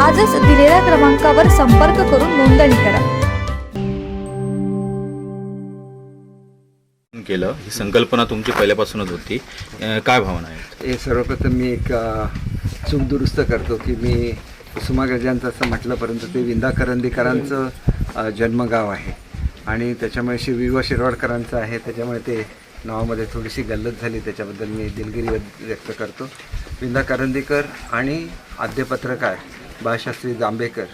आजच दिलेल्या क्रमांकावर संपर्क करून नोंदणी करा. केलं. ही संकल्पना तुमची पहिल्यापासूनच होती. काय भावना आहेत? हे सर्वप्रथम मी एक चूक दुरुस्त करतो की मी कुसुमाग्रजांचं असं म्हटलं परंतु ते विंदा करंदीकरांचं जन्मगाव आहे. आणि त्याच्यामुळे श्री वि व शिरवाडकरांचं आहे. त्याच्यामुळे ते नावामध्ये थोडीशी गल्लत झाली. त्याच्याबद्दल मी दिलगिरी व्यक्त- व्यक्त करतो. विंदा करंदीकर आणि आद्य पत्रकार बाळशास्त्री जांभेकर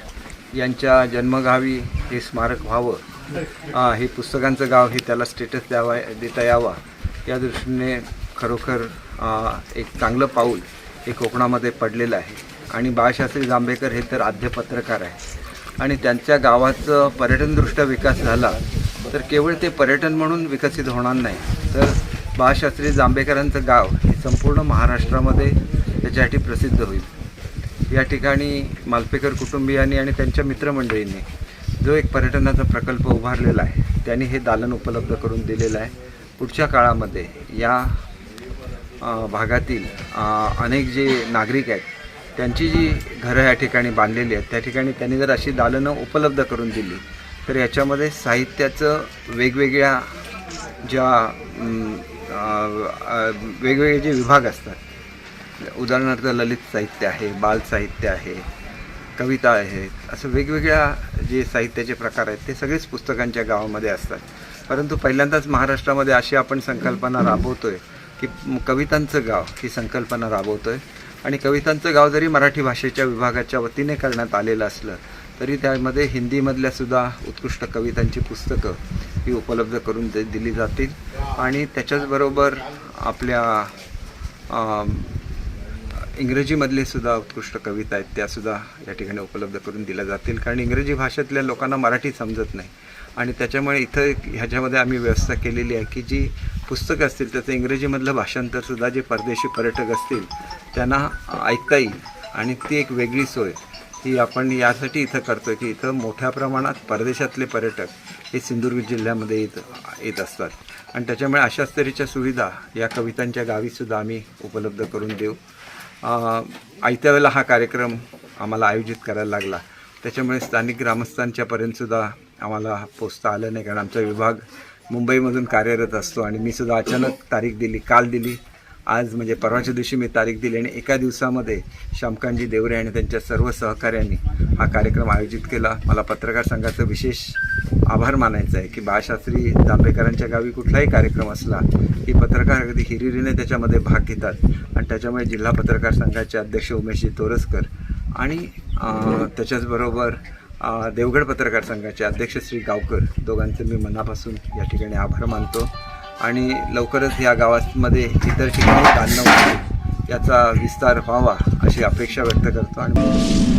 यांच्या जन्मगावी हे स्मारक व्हावं. हे पुस्तकांचं गाव हे त्याला स्टेटस द्यावा देता यावा. या दृष्टीने खरोखर एक चांगलं पाऊल हे कोकणामध्ये पडलेलं आहे. आणि बाळशास्त्री जांभेकर हे तर आद्य पत्रकार आहे आणि त्यांच्या गावाचं पर्यटनदृष्ट्या विकास झाला तर केवळ ते पर्यटन म्हणून विकसित होणार नाही. तर बाळशास्त्री जांभेकरांचं गाव हे संपूर्ण महाराष्ट्रामध्ये त्याच्यासाठी प्रसिद्ध होईल. या ठिकाणी मालपेकर कुटुंबियांनी आणि त्यांच्या मित्रमंडळींनी जो एक पर्यटनाचा प्रकल्प उभारलेला आहे त्यांनी हे दालन उपलब्ध करून दिलेलं आहे. पुढच्या काळामध्ये या भागातील अनेक जे नागरिक आहेत त्यांची जी घरं या ठिकाणी बांधलेली आहेत त्या ठिकाणी त्यांनी जर अशी दालनं उपलब्ध करून दिली तर याच्यामध्ये साहित्याचं वेगवेगळ्या ज्या वेगवेगळे जे विभाग असतात उदाहरणार्थ ललित साहित्य आहे बाल साहित्य आहे कविता आहेत असं वेगवेगळ्या जे साहित्याचे प्रकार आहेत ते सगळेच पुस्तकांच्या गावामध्ये असतात. परंतु पहिल्यांदाच महाराष्ट्रामध्ये अशी आपण संकल्पना राबवतो आहे की कवितांचं गाव ही संकल्पना राबवतो आहे आणि कवितांचं गाव जरी मराठी भाषेच्या विभागाच्या वतीने करण्यात आलेलं असलं तरी त्यामध्ये हिंदीमधल्यासुद्धा उत्कृष्ट कवितांची पुस्तकं ही उपलब्ध करून दे दिली जातील. आणि त्याच्याचबरोबर आपल्या इंग्रजीमधले सुद्धा उत्कृष्ट कविता आहेत त्यासुद्धा या ठिकाणी उपलब्ध करून दिल्या जातील. कारण इंग्रजी भाषेतल्या लोकांना मराठी समजत नाही. आणि त्याच्यामुळे इथं एक ह्याच्यामध्ये आम्ही व्यवस्था केलेली आहे की जी पुस्तकं असतील त्याचं इंग्रजीमधलं भाषांतरसुद्धा जे परदेशी पर्यटक असतील त्यांना ऐकता येईल. आणि ती एक वेगळी सोय ही आपण यासाठी इथं करतो की इथं मोठ्या प्रमाणात परदेशातले पर्यटक हे सिंधुदुर्ग जिल्ह्यामध्ये येत येत असतात. आणि त्याच्यामुळे अशाच तऱ्हेच्या सुविधा या कवितांच्या गावीसुद्धा आम्ही उपलब्ध करून देऊ. आयत्या वेळेला हा कार्यक्रम आम्हाला आयोजित करायला लागला. त्याच्यामुळे स्थानिक ग्रामस्थांच्यापर्यंतसुद्धा आम्हाला पोचता आलं नाही कारण आमचा विभाग मुंबईमधून कार्यरत असतो आणि मी सुद्धा अचानक तारीख दिली काल दिली. आज म्हणजे परवाच्या दिवशी मी तारीख दिली आणि एका दिवसामध्ये श्यामकांतजी देवरे आणि त्यांच्या सर्व सहकाऱ्यांनी हा कार्यक्रम आयोजित केला. मला पत्रकार संघाचं विशेष आभार मानायचं आहे की बाळशास्त्री जांभेकरांच्या गावी कुठलाही कार्यक्रम असला की पत्रकार अगदी हिरिरीने त्याच्यामध्ये भाग घेतात. आणि त्याच्यामुळे जिल्हा पत्रकार संघाचे अध्यक्ष उमेशजी तोरसकर आणि त्याच्याचबरोबर देवगड पत्रकार संघाचे अध्यक्ष श्री गावकर दोघांचे मी मनापासून या ठिकाणी आभार मानतो. आणि लवकरच या गावामध्ये इतर ठिकाणी दालनं याचा विस्तार व्हावा अशी अपेक्षा व्यक्त करतो आणि